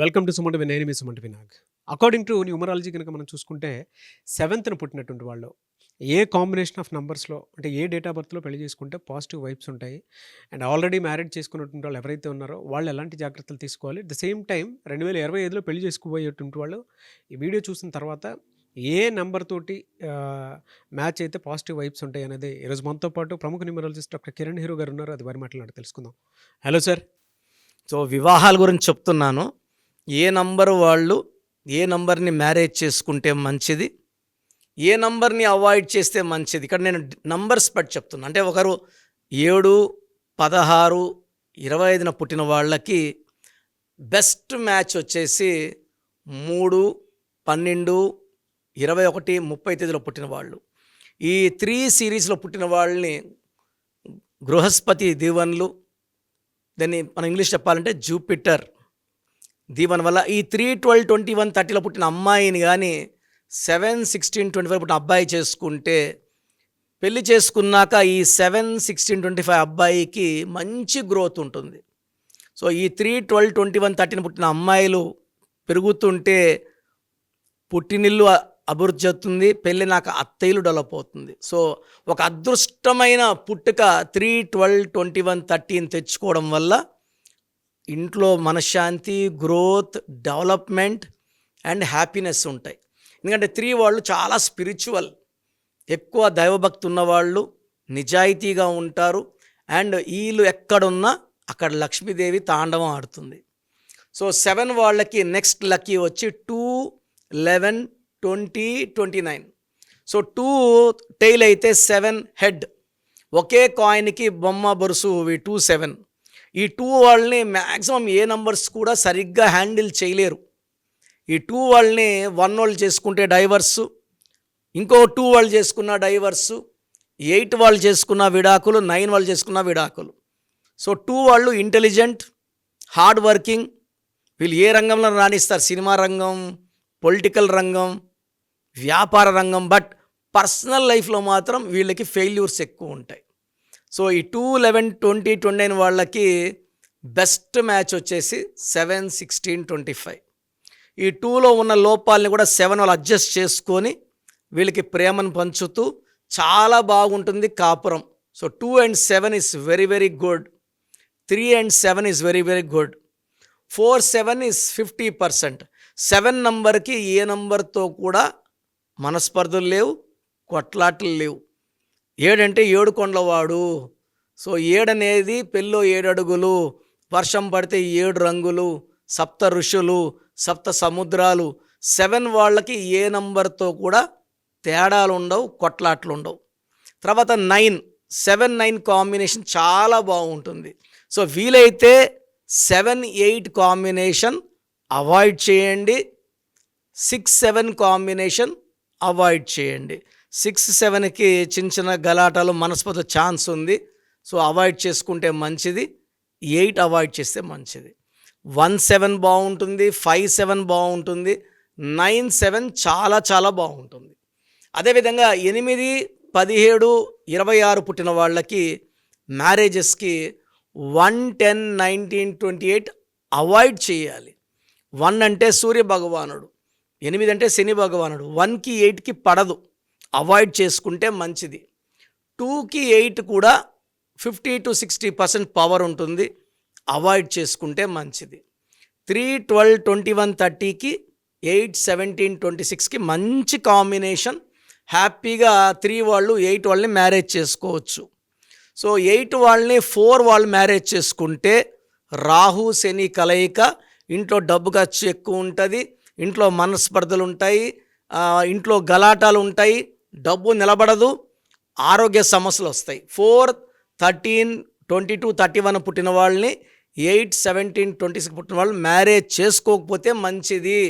Welcome to సుమంట నేను మీ సుమంట వినాగ్ అకార్డింగ్ టు న్యూమరాలజీ కనుక మనం చూసుకుంటే సెవెంత్న పుట్టినటువంటి వాళ్ళు ఏ కాంబినేషన్ ఆఫ్ నంబర్స్లో అంటే ఏ డేట్ ఆఫ్ బర్త్లో పెళ్ళి చేసుకుంటే పాజిటివ్ వైబ్స్ ఉంటాయి. అండ్ ఆల్రెడీ మ్యారేజ్ చేసుకున్నటువంటి వాళ్ళు ఎవరైతే ఉన్నారో వాళ్ళు ఎలాంటి జాగ్రత్తలు తీసుకోవాలి? అట్ ద సేమ్ టైం రెండు వేల ఇరవై ఐదులో పెళ్ళి చేసుకోబోయేటువంటి వాళ్ళు ఈ వీడియో చూసిన తర్వాత ఏ నెంబర్ తోటి మ్యాచ్ అయితే పాజిటివ్ వైబ్స్ ఉంటాయి అనేది ఈరోజు మనతో పాటు ప్రముఖ న్యూమరాలజిస్ట్ డాక్టర్ కిరణ్ హీరో గారు ఉన్నారు. అది వారి మాట్లాడి తెలుసుకుందాం. హలో సార్ సో వివాహాల గురించి చెప్తున్నాను. ఏ నంబర్ వాళ్ళు ఏ నంబర్ని మ్యారేజ్ చేసుకుంటే మంచిది? ఏ నంబర్ని అవాయిడ్ చేస్తే మంచిది? ఇక్కడ నేను నంబర్స్ బట్టి చెప్తున్నాను అంటే ఒకరు ఏడు పదహారు ఇరవై ఐదున పుట్టిన వాళ్ళకి బెస్ట్ మ్యాచ్ వచ్చేసి మూడు పన్నెండు ఇరవై ఒకటి ముప్పై తేదీలో పుట్టిన వాళ్ళు. ఈ త్రీ సిరీస్లో పుట్టిన వాళ్ళని బృహస్పతి దీవన్లు దాన్ని మనం ఇంగ్లీష్ చెప్పాలంటే జూపిటర్ దీవెన వల్ల ఈ త్రీ ట్వెల్వ్ ట్వంటీ వన్ థర్టీలో పుట్టిన అమ్మాయిని కానీ సెవెన్ సిక్స్టీన్ ట్వంటీ ఫైవ్ పుట్టిన అబ్బాయి చేసుకుంటే పెళ్ళి చేసుకున్నాక ఈ సెవెన్ సిక్స్టీన్ ట్వంటీ ఫైవ్ అబ్బాయికి మంచి గ్రోత్ ఉంటుంది. సో ఈ three twelve twenty one thirteen పుట్టిన అమ్మాయిలు పెరుగుతుంటే పుట్టినిల్లు అభివృద్ధి చెందుతుంది పెళ్ళి నాకు అత్తయ్యలు డెవలప్ అవుతుంది. సో ఒక అదృష్టమైన పుట్టుక three twelve twenty one thirteen తెచ్చుకోవడం వల్ల ఇంట్లో మనశ్శాంతి గ్రోత్ డెవలప్మెంట్ అండ్ హ్యాపీనెస్ ఉంటాయి. ఎందుకంటే త్రీ వాళ్ళు చాలా స్పిరిచువల్ ఎక్కువ దైవభక్తి ఉన్నవాళ్ళు నిజాయితీగా ఉంటారు. అండ్ వీళ్ళు ఎక్కడున్నా అక్కడ లక్ష్మీదేవి తాండవం ఆడుతుంది. సో సెవెన్ వాళ్ళకి నెక్స్ట్ లక్కీ వచ్చి two eleven twenty twenty nine so two tail అయితే సెవెన్ హెడ్ ఒకే కాయిన్కి బొమ్మ బొరుసు టూ సెవెన్ ఈ టూ వాళ్ళని మ్యాక్సిమం ఏ నంబర్స్ కూడా సరిగ్గా హ్యాండిల్ చేయలేరు. ఈ టూ వాళ్ళని వన్ వాళ్ళు చేసుకుంటే డైవర్సు ఇంకో టూ వాళ్ళు చేసుకున్న డైవర్సు ఎయిట్ వాళ్ళు చేసుకున్న విడాకులు నైన్ వాళ్ళు చేసుకున్న విడాకులు. సో టూ వాళ్ళు ఇంటెలిజెంట్ హార్డ్ వర్కింగ్ వీళ్ళు ఏ రంగంలో రాణిస్తారు? సినిమా రంగం పొలిటికల్ రంగం వ్యాపార రంగం బట్ పర్సనల్ లైఫ్లో మాత్రం వీళ్ళకి ఫెయిల్యూర్స్ ఎక్కువ ఉంటాయి. సో ఈ two eleven twenty twenty nine వాళ్ళకి బెస్ట్ మ్యాచ్ వచ్చేసి సెవెన్ సిక్స్టీన్ ట్వంటీ ఫైవ్. ఈ టూలో ఉన్న లోపాలని కూడా సెవెన్ వాళ్ళు అడ్జస్ట్ చేసుకొని వీళ్ళకి ప్రేమను పంచుతూ చాలా బాగుంటుంది కాపురం. So two and seven is very very good. Three and seven is very very good. Four seven is fifty percent. Seven నంబర్కి ఏ నంబర్తో కూడా మనస్పర్ధలు లేవు కొట్లాటలు లేవు. ఏడంటే ఏడు కొండలవాడు సో ఏడనేది పెళ్ళో ఏడడుగులు వర్షం పడితే ఏడు రంగులు సప్త ఋషులు సప్త సముద్రాలు. సెవెన్ వాళ్ళకి ఏ నంబర్తో కూడా తేడాలు ఉండవు కొట్లాట్లు ఉండవు తర్వాత నైన్ సెవెన్ నైన్ కాంబినేషన్ చాలా బాగుంటుంది. సో వీలైతే సెవెన్ ఎయిట్ కాంబినేషన్ అవాయిడ్ చేయండి. సిక్స్ సెవెన్ కాంబినేషన్ అవాయిడ్ చేయండి. సిక్స్ సెవెన్కి చిన్న చిన్న గలాటాలు మనస్పత ఛాన్స్ ఉంది. సో అవాయిడ్ చేసుకుంటే మంచిది. ఎయిట్ అవాయిడ్ చేస్తే మంచిది. వన్ సెవెన్ బాగుంటుంది. ఫైవ్ సెవెన్ బాగుంటుంది. నైన్ సెవెన్ చాలా చాలా బాగుంటుంది. అదేవిధంగా ఎనిమిది పదిహేడు ఇరవై ఆరు పుట్టిన వాళ్ళకి మ్యారేజెస్కి one ten nineteen twenty eight avoid చేయాలి. వన్ అంటే సూర్య భగవానుడు ఎనిమిది అంటే శని భగవానుడు. వన్కి ఎయిట్కి పడదు. అవాయిడ్ చేసుకుంటే మంచిది. టూకి ఎయిట్ కూడా fifty to sixty percent power ఉంటుంది. అవాయిడ్ చేసుకుంటే మంచిది. త్రీ ట్వెల్వ్ ట్వంటీ వన్ థర్టీకి ఎయిట్ సెవెంటీన్ ట్వంటీ సిక్స్కి మంచి కాంబినేషన్. హ్యాపీగా త్రీ వాళ్ళు ఎయిట్ వాళ్ళని మ్యారేజ్ చేసుకోవచ్చు. సో ఎయిట్ వాళ్ళని ఫోర్ వాళ్ళు మ్యారేజ్ చేసుకుంటే రాహు శని కలయిక ఇంట్లో డబ్బు ఖర్చు ఎక్కువ ఉంటుంది. ఇంట్లో మనస్పర్ధలు ఉంటాయి. ఇంట్లో గలాటాలు ఉంటాయి. డబ్బు నిలబడదు ఆరోగ్య సమస్యలు వస్తాయి. Four thirteen twenty two thirty one పుట్టిన వాళ్ళని ఎయిట్ సెవెంటీన్ ట్వంటీ సిక్స్ పుట్టిన వాళ్ళు మ్యారేజ్ చేసుకోకపోతే మంచిది.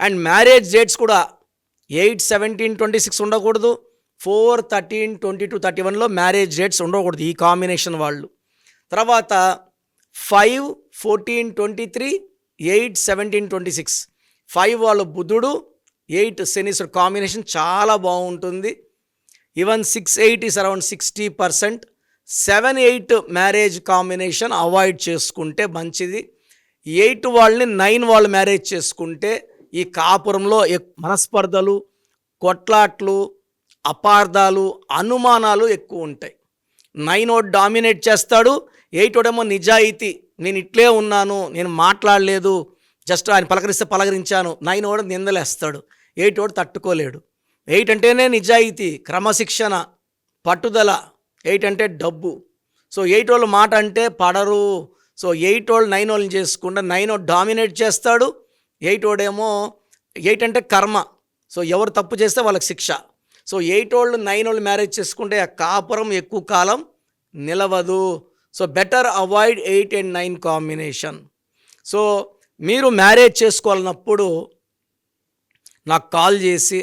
అండ్ మ్యారేజ్ డేట్స్ కూడా ఎయిట్ సెవెంటీన్ ట్వంటీ సిక్స్ ఉండకూడదు four thirteen twenty two thirty వన్లో మ్యారేజ్ డేట్స్ ఉండకూడదు ఈ కాంబినేషన్ వాళ్ళు. తర్వాత five fourteen twenty three eight seventeen twenty six. Five వాళ్ళు బుధుడు ఎయిట్ శనీశ్వరుడు కాంబినేషన్ చాలా బాగుంటుంది. Even six eight is around sixty percent seven eight marriage combination avoid చేసుకుంటే మంచిది. ఎయిట్ వాళ్ళని నైన్ వాళ్ళు మ్యారేజ్ చేసుకుంటే ఈ కాపురంలో ఎక్- మనస్పర్ధలు కొట్లాట్లు అపార్థాలు అనుమానాలు ఎక్కువ ఉంటాయి. నైన్ ఓడ్ డామినేట్ చేస్తాడు ఎయిట్ ఓడేమో నిజాయితీ. నేను ఇట్లే ఉన్నాను నేను మాట్లాడలేదు జస్ట్ ఆయన పలకరిస్తే పలకరించాను. నైన్ ఓడ నిందలేస్తాడు. ఎయిట్ వాడు తట్టుకోలేడు. ఎయిట్ అంటేనే నిజాయితీ క్రమశిక్షణ పట్టుదల. ఎయిట్ అంటే డబ్బు. సో ఎయిట్ వాళ్ళు మాట అంటే పడరు. సో ఎయిట్ వాళ్ళు నైన్ వాళ్ళని చేసుకుంటే నైన్ వాడు డామినేట్ చేస్తాడు. ఎయిట్ ఓడేమో ఎయిట్ అంటే కర్మ. సో ఎవరు తప్పు చేస్తే వాళ్ళకి శిక్ష. సో ఎయిట్ వాళ్ళు నైన్ వాళ్ళు మ్యారేజ్ చేసుకుంటే ఆ కాపురం ఎక్కువ కాలం నిలవదు. So better avoid eight and nine combination. So మీరు మ్యారేజ్ చేసుకోవాలన్నప్పుడు నాకు కాల్ చేసి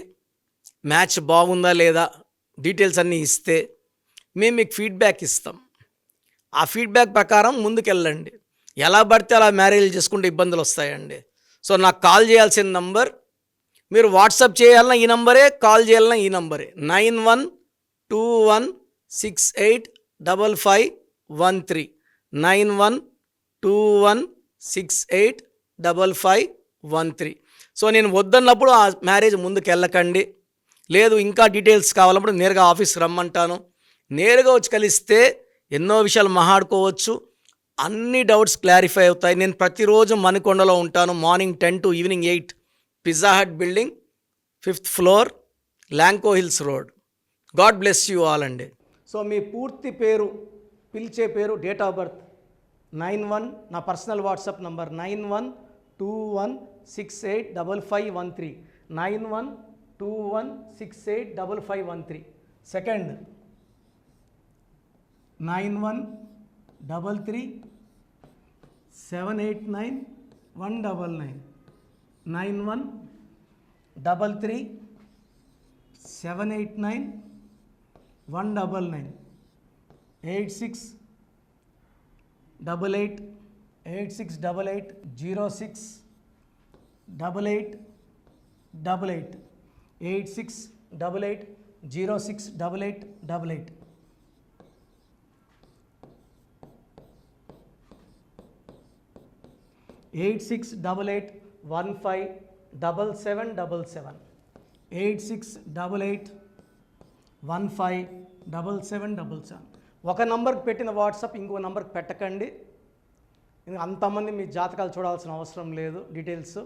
మ్యాచ్ బాగుందా లేదా? డీటెయిల్స్ అన్నీ ఇస్తే మేము మీకు ఫీడ్బ్యాక్ ఇస్తాం. ఆ ఫీడ్బ్యాక్ ప్రకారం ముందుకెళ్ళండి. ఎలా పడితే అలా మ్యారేజ్ చేసుకుంటే ఇబ్బందులు వస్తాయండి. సో నాకు కాల్ చేయాల్సిన నంబర్ మీరు వాట్సాప్ చేయాలన్నా ఈ నంబరే కాల్ చేయాలన్నా ఈ నంబరే. Nine one two one six eight double five one three. Nine one two one six eight double five one three. So నేను వద్దన్నప్పుడు ఆ మ్యారేజ్ ముందుకు వెళ్ళకండి లేదు ఇంకా డీటెయిల్స్ కావాలన్నప్పుడు నేరుగా ఆఫీస్కి రమ్మంటాను. నేరుగా వచ్చి కలిస్తే ఎన్నో విషయాలు మాట్లాడుకోవచ్చు అన్ని డౌట్స్ క్లారిఫై అవుతాయి. నేను ప్రతిరోజు మణికొండలో ఉంటాను. Morning ten to evening eight. Pizza hut building fifth floor Lanco hills road. God bless you all అండి. సో మీ పూర్తి పేరు పిలిచే పేరు date of birth nine one నా personal WhatsApp number nine one two one six eight double five one three nine one two one six eight double five one three second nine one double three seven eight nine one double nine nine one double three seven eight nine one double nine eight six double eight eight six double eight zero six double eight double eight eight six double eight zero six double eight double eight eight six double eight one five double seven double seven eight six double eight one five double seven double seven ఒక నంబర్కి పెట్టిన WhatsApp ఇంకో నంబర్కి పెట్టకండి. ఇంకా అంతమంది మీ జాతకాలు చూడాల్సిన అవసరం లేదు. డీటెయిల్స్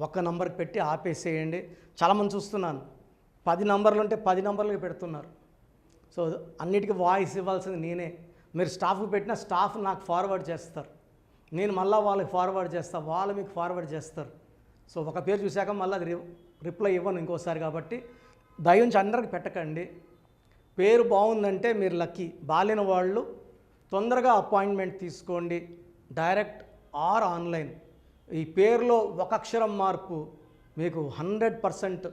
ఒక్క నంబర్కి పెట్టి ఆపేసేయండి. చాలామంది చూస్తున్నాను. పది నంబర్లు ఉంటే పది నంబర్లకి పెడుతున్నారు. సో అన్నిటికీ వాయిస్ ఇవ్వాల్సింది నేనే. మీరు స్టాఫ్కి పెట్టిన స్టాఫ్ నాకు ఫార్వర్డ్ చేస్తారు. నేను మళ్ళీ వాళ్ళకి ఫార్వర్డ్ చేస్తాను వాళ్ళు మీకు ఫార్వర్డ్ చేస్తారు. సో ఒక పేరు చూశాక మళ్ళీ అది రిప్లై ఇవ్వను ఇంకోసారి కాబట్టి. దయించి అందరికి పెట్టకండి. పేరు బాగుందంటే మీరు లక్కీ బాలేని వాళ్ళు తొందరగా అపాయింట్మెంట్ తీసుకోండి. Direct or online. ఈ పేరులో ఒక అక్షరం మార్పు మీకు హండ్రెడ్ పర్సెంట్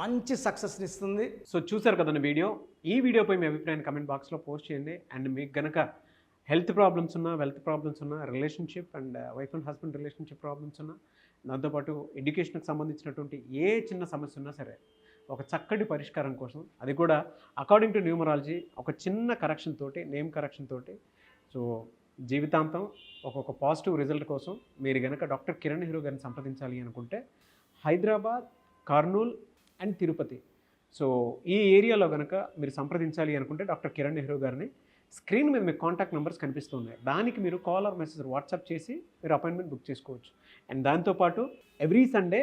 మంచి సక్సెస్ని ఇస్తుంది. సో చూసారు కదండి వీడియో? ఈ వీడియోపై మీ అభిప్రాయాన్ని కమెంట్ బాక్స్లో పోస్ట్ చేయండి. అండ్ మీకు గనక హెల్త్ ప్రాబ్లమ్స్ ఉన్నా వెల్త్ ప్రాబ్లమ్స్ ఉన్నా relationship and wife and husband relationship problems ఉన్నా దాంతోపాటు ఎడ్యుకేషన్కి సంబంధించినటువంటి ఏ చిన్న సమస్య ఉన్నా సరే ఒక చక్కటి పరిష్కారం కోసం అది కూడా అకార్డింగ్ టు న్యూమరాలజీ ఒక చిన్న కరెక్షన్ తోటి నేమ్ కరెక్షన్ తోటి. సో జీవితాంతం ఒక్కొక్క పాజిటివ్ రిజల్ట్ కోసం మీరు గనక డాక్టర్ కిరణ్ హీరో గారిని సంప్రదించాలి అనుకుంటే హైదరాబాద్ కర్నూల్ అండ్ తిరుపతి. సో ఈ ఏరియాలో కనుక మీరు సంప్రదించాలి అనుకుంటే డాక్టర్ కిరణ్ నెహ్రూ గారిని స్క్రీన్ మీద మీకు కాంటాక్ట్ నెంబర్స్ కనిపిస్తున్నాయి దానికి మీరు కాల్ ఆర్ మెసేజ్ వాట్సాప్ చేసి మీరు అపాయింట్మెంట్ బుక్ చేసుకోవచ్చు. అండ్ దాంతోపాటు ఎవ్రీ సండే